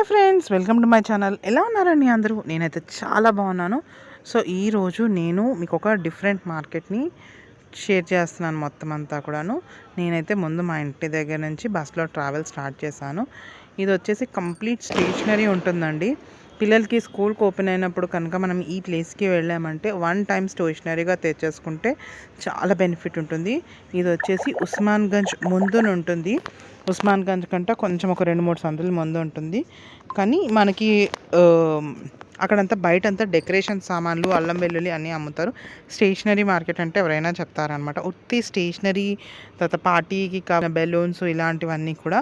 Hi friends welcome to my channel. ఎలా ఉన్నారండి అందరూ? నేనైతే చాలా బాగున్నాను. సో ఈరోజు నేను మీకు ఒక డిఫరెంట్ మార్కెట్ని షేర్ చేస్తున్నాను మొత్తం అంతా కూడాను. నేనైతే ముందు మా ఇంటి దగ్గర నుంచి బస్లో ట్రావెల్ స్టార్ట్ చేశాను. ఇది వచ్చేసి కంప్లీట్ స్టేషనరీ ఉంటుందండి. పిల్లలకి స్కూల్కి ఓపెన్ అయినప్పుడు కనుక మనం ఈ ప్లేస్కి వెళ్ళామంటే వన్ టైం స్టేషనరీగా తెచ్చేసుకుంటే చాలా బెనిఫిట్ ఉంటుంది. ఇది వచ్చేసి ఉస్మాన్గంజ్ ముందున ఉంటుంది ఉస్మాన్గంజ్ కంటే కొంచెం ఒక రెండు మూడు సందులు ముందు ఉంటుంది. కానీ మనకి అక్కడంతా బయట అంతా డెకరేషన్ సామాన్లు అల్లం వెల్లుల్లి అన్నీ అమ్ముతారు. స్టేషనరీ మార్కెట్ అంటే ఎవరైనా చెప్తారనమాట ఉత్తి స్టేషనరీ తర్వాత పార్టీకి కావాల్సిన బెలూన్స్ ఇలాంటివన్నీ కూడా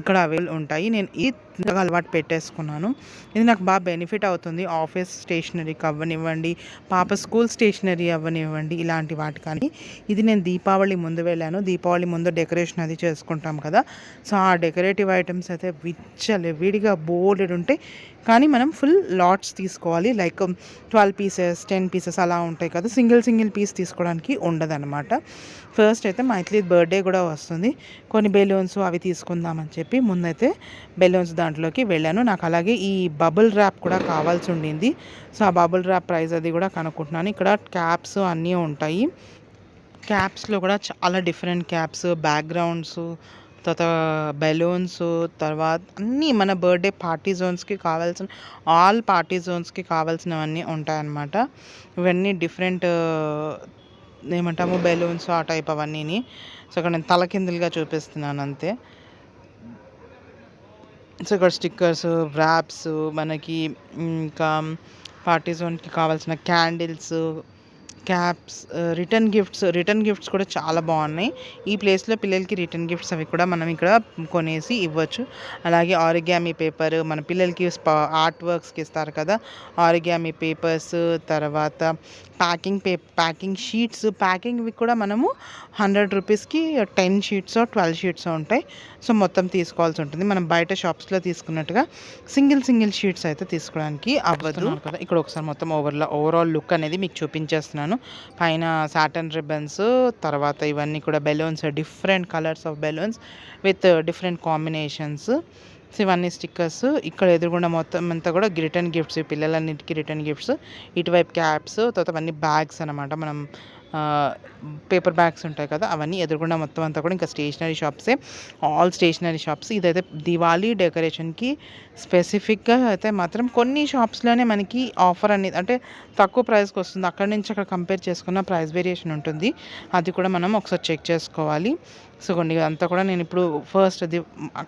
ఇక్కడ అవైలబుల్ ఉంటాయి. నేను ఈ అలవాటు పెట్టేసుకున్నాను. ఇది నాకు బాగా బెనిఫిట్ అవుతుంది. ఆఫీస్ స్టేషనరీకి అవ్వనివ్వండి పాప స్కూల్ స్టేషనరీ అవ్వనివ్వండి ఇలాంటి వాటి కానీ ఇది నేను దీపావళి ముందు వెళ్ళాను. దీపావళి ముందు డెకరేషన్ అది చేసుకుంటాం కదా. సో ఆ డెకరేటివ్ ఐటమ్స్ అయితే విచ్చలే విడిగా బోర్డెడ్ ఉంటాయి కానీ మనం ఫుల్ లాట్స్ తీసుకోవాలి. Like twelve pieces ten pieces అలా ఉంటాయి కదా. సింగిల్ సింగిల్ పీస్ తీసుకోవడానికి ఉండదన్నమాట. ఫస్ట్ అయితే మైత్లీ బర్త్డే కూడా వస్తుంది. కొన్ని బెలూన్స్ అవి తీసుకుందామని చెప్పి చెప్పి ముందైతే బెలూన్స్ దాంట్లోకి వెళ్ళాను. నాకు అలాగే ఈ బబుల్ ర్యాప్ కూడా కావాల్సి ఉండింది. సో ఆ బబుల్ ర్యాప్ ప్రైస్ అది కూడా కనుక్కుంటున్నాను. ఇక్కడ క్యాప్స్ అన్నీ ఉంటాయి. క్యాప్స్లో కూడా చాలా డిఫరెంట్ క్యాప్స్ బ్యాక్గ్రౌండ్స్ తర్వాత బెలూన్స్ తర్వాత అన్నీ మన బర్త్డే పార్టీ జోన్స్కి కావాల్సిన ఆల్ పార్టీ జోన్స్కి కావాల్సినవన్నీ ఉంటాయన్నమాట. ఇవన్నీ డిఫరెంట్ ఏమంటాము బెలూన్స్ ఆ టైప్ అవన్నీని. సో ఇక్కడ నేను తలకిందులుగా చూపిస్తున్నాను అంతే. సో ఇక్కడ స్టిక్కర్స్ వ్రాప్స్ మనకి ఇంకా పార్టీ జోన్కి కావాల్సిన candles caps return gifts return gifts కూడా చాలా బాగున్నాయి. ఈ ప్లేస్లో పిల్లలకి రిటర్న్ గిఫ్ట్స్ అవి కూడా మనం ఇక్కడ కొనేసి ఇవ్వచ్చు. అలాగే ఆరిగామి పేపర్ మన పిల్లలకి ఆర్ట్ వర్క్స్కి ఇస్తారు కదా ఆరిగామి పేపర్స్ తర్వాత ప్యాకింగ్ పే ప్యాకింగ్ షీట్స్ ప్యాకింగ్వి కూడా మనము హండ్రెడ్ రూపీస్కి టెన్ షీట్స్ ట్వెల్వ్ షీట్స్ ఉంటాయి. సో మొత్తం తీసుకోవాల్సి ఉంటుంది. మనం బయట షాప్స్లో తీసుకున్నట్టుగా సింగిల్ సింగిల్ షీట్స్ అయితే తీసుకోవడానికి అవ్వదు. కదా ఇక్కడ ఒకసారి మొత్తం ఓవర్లో ఓవరాల్ లుక్ అనేది మీకు చూపించేస్తున్నాను. పైన సాటన్ రిబ్బన్స్ తర్వాత ఇవన్నీ కూడా balloons different colours of balloons with different combinations ఇవన్నీ స్టిక్కర్స్ ఇక్కడ ఎదురుగుండా మొత్తం అంతా కూడా రిటర్న్ గిఫ్ట్స్ పిల్లలన్నిటికీ రిటర్న్ గిఫ్ట్స్ ఇటువైపు క్యాప్స్ తర్వాత అవన్నీ బ్యాగ్స్ అనమాట మనం పేపర్ బ్యాగ్స్ ఉంటాయి కదా అవన్నీ ఎదురుకుండా మొత్తం అంతా కూడా ఇంకా స్టేషనరీ షాప్సే ఆల్ స్టేషనరీ షాప్స్ ఇదైతే దివాళీ డెకరేషన్కి స్పెసిఫిక్గా అయితే మాత్రం కొన్ని షాప్స్లోనే మనకి ఆఫర్ అనేది అంటే తక్కువ ప్రైస్కి వస్తుంది. అక్కడ నుంచి అక్కడ కంపేర్ చేసుకున్న ప్రైస్ వేరియేషన్ ఉంటుంది. అది కూడా మనం ఒకసారి చెక్ చేసుకోవాలి. సో కొన్ని అంతా కూడా నేను ఇప్పుడు ఫస్ట్ ది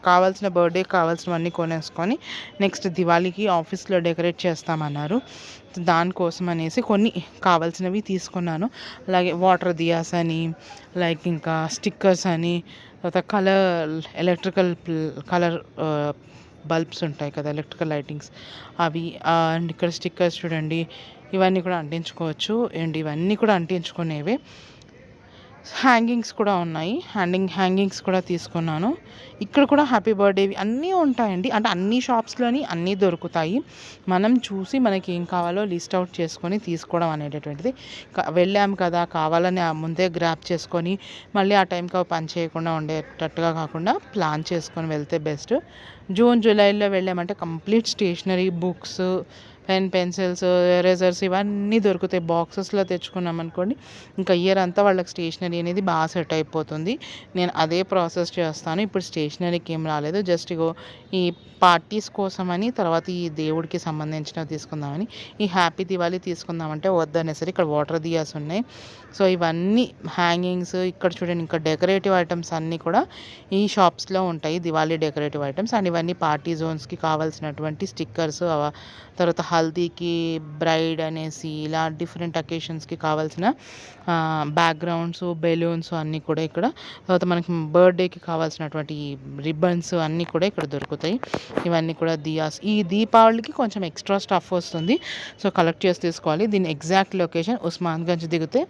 కావాల్సిన బర్త్డే కావాల్సినవన్నీ కొనేసుకొని నెక్స్ట్ దివాళీకి ఆఫీస్లో డెకరేట్ చేస్తామన్నారు. దానికోసం అనేసి కొన్ని కావాల్సినవి తీసుకున్నాను. అలాగే వాటర్ దియాస్ అని లైక్ ఇంకా స్టిక్కర్స్ అని తర్వాత కలర్ ఎలక్ట్రికల్ కలర్ బల్బ్స్ ఉంటాయి కదా ఎలక్ట్రికల్ లైటింగ్స్. అవి అండ్ ఇక్కడ స్టిక్కర్స్ చూడండి ఇవన్నీ కూడా అంటించుకోవచ్చు. అండ్ ఇవన్నీ కూడా అంటించుకునేవే. హ్యాంగింగ్స్ కూడా ఉన్నాయి. హ్యాండింగ్ హ్యాంగింగ్స్ కూడా తీసుకున్నాను. ఇక్కడ కూడా హ్యాపీ బర్త్డేవి అన్నీ ఉంటాయండి. అంటే అన్ని షాప్స్లోని అన్నీ దొరుకుతాయి. మనం చూసి మనకి ఏం కావాలో లిస్ట్ అవుట్ చేసుకొని తీసుకోవడం అనేటటువంటిది. క- వెళ్ళాం కదా కావాలని ఆ ముందే గ్రాప్ చేసుకొని మళ్ళీ ఆ టైంకి పని చేయకుండా ఉండేటట్టుగా కాకుండా ప్లాన్ చేసుకొని వెళ్తే బెస్ట్ జూన్ జూలైలో వెళ్ళామంటే complete stationery books pen pencils erasers ఇవన్నీ దొరుకుతాయి బాక్సెస్లో తెచ్చుకున్నాం అనుకోండి ఇంకా ఇయర్ అంతా వాళ్ళకి స్టేషనరీ అనేది బాగా సెట్ అయిపోతుంది. నేను అదే ప్రాసెస్ చేస్తాను. ఇప్పుడు స్టేషనరీకి ఏం రాలేదు. జస్ట్ ఇగో ఈ పార్టీస్ కోసమని తర్వాత ఈ దేవుడికి సంబంధించినవి తీసుకుందామని ఈ హ్యాపీ దివాళీ తీసుకుందామంటే వద్దనేసరి ఇక్కడ వాటర్ దియాస్ ఉన్నాయి. సో ఇవన్నీ హ్యాంగింగ్స్ ఇక్కడ చూడండి ఇంకా డెకరేటివ్ ఐటమ్స్ అన్నీ కూడా ఈ షాప్స్లో ఉంటాయి. దివాళీ డెకరేటివ్ ఐటమ్స్ అండ్ ఇవన్నీ పార్టీ జోన్స్కి కావాల్సినటువంటి స్టిక్కర్స్ తర్వాత హల్దీకి బ్రైడ్ అనేసి ఇలా డిఫరెంట్ అకేషన్స్కి కావాల్సిన బ్యాక్గ్రౌండ్స్ బెలూన్స్ అన్నీ కూడా ఇక్కడ. తర్వాత మనకి బర్త్డేకి కావాల్సినటువంటి రిబ్బన్స్ అన్నీ కూడా ఇక్కడ దొరుకుతాయి. ఇవన్నీ కూడా దియాస్. ఈ దీపావళికి కొంచెం ఎక్స్ట్రా స్టఫ్ వస్తుంది. సో కలెక్ట్ చేసి తీసుకోవాలి. దీని ఎగ్జాక్ట్ లొకేషన్ ఉస్మాన్గంజ్ దిగితే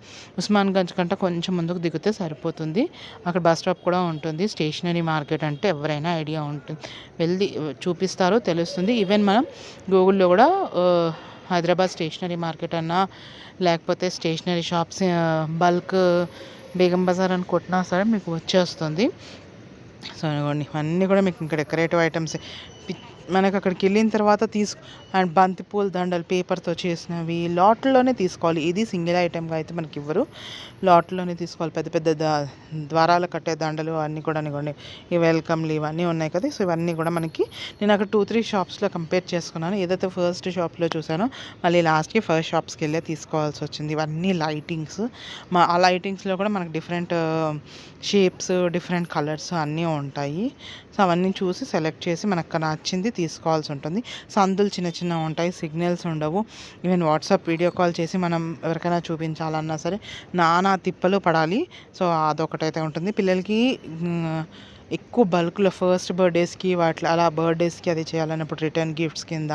ఉస్మాన్గంజ్ కంటే కొంచెం ముందుకు దిగితే సరిపోతుంది. అక్కడ బస్ స్టాప్ కూడా ఉంటుంది. స్టేషనరీ మార్కెట్ అంటే ఎవరైనా ఐడియా ఉంటుంది వెళ్ళి చూపిస్తారు తెలుస్తుంది. ఈవెన్ మనం గూగుల్లో కూడా హైదరాబాద్ స్టేషనరీ మార్కెట్ అన్నా లేకపోతే stationery shops bulk Begum Bazar అని కొట్టినా సరే మీకు వచ్చేస్తుంది. సో అన్నీ ఇవన్నీ కూడా మీకు ఇంకా డెకరేటివ్ ఐటమ్స్ మనకు అక్కడికి వెళ్ళిన తర్వాత తీసు అండ్ బంతిపూల దండలు పేపర్తో చేసినవి లాట్లోనే తీసుకోవాలి. ఇది సింగిల్ ఐటెంగా అయితే మనకి ఇవ్వరు. లాట్లోనే తీసుకోవాలి. పెద్ద పెద్ద ద్వారాలు కట్టే దండలు అన్నీ కూడా ఇవ్వండి ఈ వెల్కమ్లు ఇవన్నీ ఉన్నాయి కదా సో ఇవన్నీ కూడా మనకి నేను అక్కడ టూ త్రీ షాప్స్లో కంపేర్ చేసుకున్నాను. ఏదైతే ఫస్ట్ షాప్లో చూసానో మళ్ళీ లాస్ట్కి ఫస్ట్ షాప్స్కి వెళ్ళే తీసుకోవాల్సి వచ్చింది. ఇవన్నీ లైటింగ్స్. మా ఆ లైటింగ్స్లో కూడా మనకి డిఫరెంట్ షేప్స్ డిఫరెంట్ కలర్స్ అన్నీ ఉంటాయి. సో అవన్నీ చూసి సెలెక్ట్ చేసి మనకు నచ్చింది తీసుకోవాల్సి ఉంటుంది సందులు చిన్న చిన్న ఉంటాయి సిగ్నల్స్ ఉండవు. ఈవెన్ వాట్సాప్ వీడియో కాల్ చేసి మనం ఎవరికైనా చూపించాలన్నా సరే నానా తిప్పలు పడాలి. సో అదొకటైతే ఉంటుంది. పిల్లలకి ఎక్కువ బల్క్లో ఫస్ట్ బర్త్డేస్కి వాటి అలా బర్త్డేస్కి అది చేయాలన్నప్పుడు రిటర్న్ గిఫ్ట్స్ కింద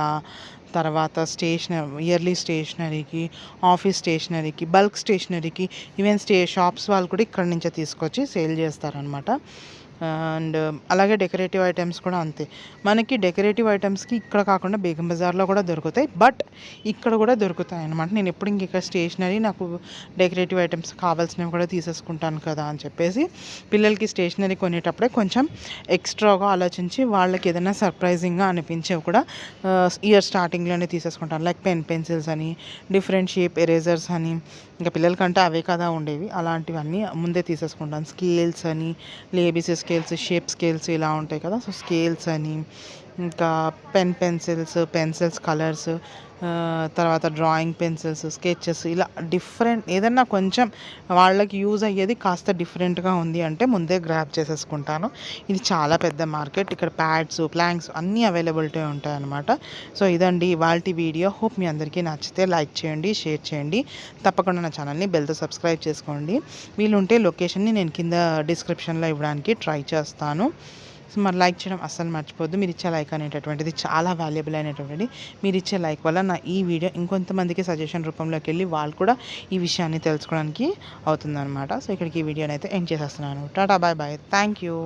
తర్వాత స్టేషనరీ ఇయర్లీ స్టేషనరీకి ఆఫీస్ స్టేషనరీకి బల్క్ స్టేషనరీకి ఈవెన్ స్టే షాప్స్ వాళ్ళు కూడా ఇక్కడ నుంచే తీసుకొచ్చి సేల్ చేస్తారనమాట అండ్ అలాగే డెకరేటివ్ ఐటమ్స్ కూడా అంతే. మనకి డెకరేటివ్ ఐటమ్స్కి ఇక్కడ కాకుండా బేగం బజార్లో కూడా దొరుకుతాయి. బట్ ఇక్కడ కూడా దొరుకుతాయి అనమాట నేను ఎప్పుడు ఇంక ఇక్కడ స్టేషనరీ నాకు డెకరేటివ్ ఐటమ్స్ కావాల్సినవి కూడా తీసేసుకుంటాను కదా అని చెప్పేసి పిల్లలకి స్టేషనరీ కొనేటప్పుడే కొంచెం ఎక్స్ట్రాగా ఆలోచించి వాళ్ళకి ఏదైనా సర్ప్రైజింగ్గా అనిపించేవి కూడా ఇయర్ స్టార్టింగ్లోనే తీసేసుకుంటాను. లైక్ పెన్ పెన్సిల్స్ అని డిఫరెంట్ షేప్ ఎరేజర్స్ అని ఇంకా పిల్లలకంటే అవే కదా ఉండేవి. అలాంటివన్నీ ముందే తీసేసుకుంటాను. స్కేల్స్ అని లేబీసీ స్కేల్స్ షేప్ స్కేల్స్ ఇలా ఉంటాయి కదా. సో స్కేల్స్ అని ఇంకా పెన్ పెన్సిల్స్ పెన్సిల్స్ కలర్స్ తర్వాత డ్రాయింగ్ పెన్సిల్స్ స్కెచెస్ ఇలా డిఫరెంట్ ఏదన్నా కొంచెం వాళ్ళకి యూజ్ అయ్యేది కాస్త డిఫరెంట్గా ఉంది అంటే ముందే గ్రాప్ చేసేసుకుంటాను. ఇది చాలా పెద్ద మార్కెట్. ఇక్కడ ప్యాడ్స్ ప్లాంక్స్ అన్నీ అవైలబిలిటీ ఉంటాయి అన్నమాట సో ఇదండి ఇవాళ వీడియో. హోప్ మీ అందరికీ నచ్చితే లైక్ చేయండి షేర్ చేయండి. తప్పకుండా నా ఛానల్ని బెల్తో సబ్స్క్రైబ్ చేసుకోండి. వీలుంటే లొకేషన్ని నేను కింద డిస్క్రిప్షన్లో ఇవ్వడానికి ట్రై చేస్తాను. సో మరి లైక్ చేయడం అస్సలు మర్చిపోద్దు మీరు ఇచ్చే లైక్ అనేటటువంటిది చాలా వాల్యుబుల్ అయినటువంటిది. మీరు ఇచ్చే లైక్ వల్ల నా ఈ వీడియో ఇంకొంతమందికి సజెషన్ రూపంలోకి వెళ్ళి వాళ్ళు కూడా ఈ విషయాన్ని తెలుసుకోవడానికి అవుతుందన్నమాట. సో ఇక్కడికి ఈ వీడియోని అయితే ఎండ్ చేసేస్తున్నాను. Tata bye bye thank you